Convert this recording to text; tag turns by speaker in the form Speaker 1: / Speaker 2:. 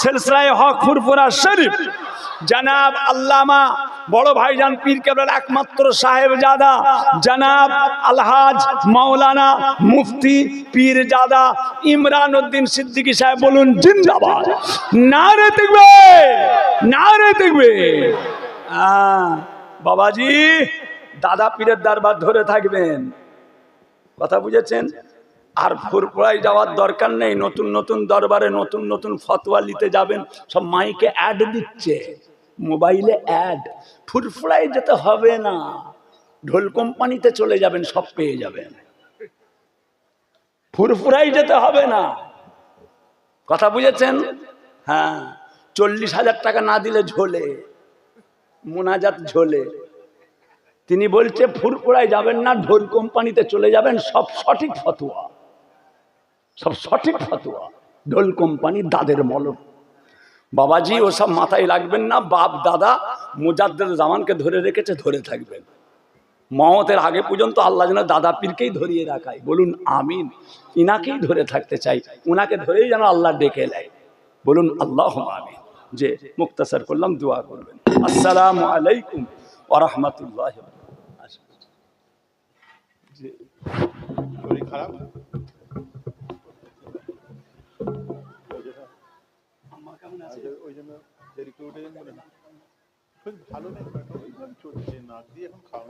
Speaker 1: সিলসিলায়ে হক ফুরফুরা শরীফ। জনাব আল্লামা বড় ভাইজান পীর কেবলার একমাত্র সাহেব জাদা জনাব আলহাজ মাওলানা মুফতি পীর জাদা ইমরান উদ্দিন সিদ্দিকী সাহেব বলুন, জিন্দাবাদ। নারে দেখবে নারে দেখবে। বাবাজি, দাদা পীরের দরবার ধরে থাকবেন। কথা বুঝেছেন? আর ফুরপুরায় যাওয়ার দরকার নেই। নতুন নতুন দরবারে নতুন নতুন ফতোয়া নিতে যাবেন। সব মাইকে অ্যাড দিচ্ছে। মোবাইলে অ্যাড। ফুরফুরায় যেতে হবে না। ঢোল কোম্পানিতে চলে যাবেন, সব পেয়ে যাবেন। ফুরফুরাই যেতে হবে না। কথা বুঝেছেন? হ্যাঁ। চল্লিশ হাজার টাকা না দিলে ঝোলে। মোনাজাত ঝোলে। তিনি বলছে, ফুরফুরায় যাবেন না, ঢোল কোম্পানিতে চলে যাবেন, সব সঠিক ফতোয়া। সব সঠিক ফতোয়া। ঢোল কোম্পানি দাদের মলম বাবাজি, ওসব মাথায় রাখবেন না, বাপ, দাদা মুজাদ্দের জামানকে ধরে রেখেছে, ধরে থাকবেন। মহতের আগে পর্যন্ত আল্লাহ যেন দাদা পীরকেই ধরিয়ে রাখায়। বলুন, আমিন। ইনাকেই ধরে থাকতে চাই। উনাকে ধরেই যেন আল্লাহ ডেকে নেয়। বলুন আল্লাহ আমিন। যে মুক্তাসার করলাম, দোয়া করবেন। আসসালামু আলাইকুম ওরহমতুল্লাহ
Speaker 2: শরীর খারাপ আছে? ওই জন্য দেরি করে না। ভালো নেই চলছে নাক দিয়ে এখন খাওয়া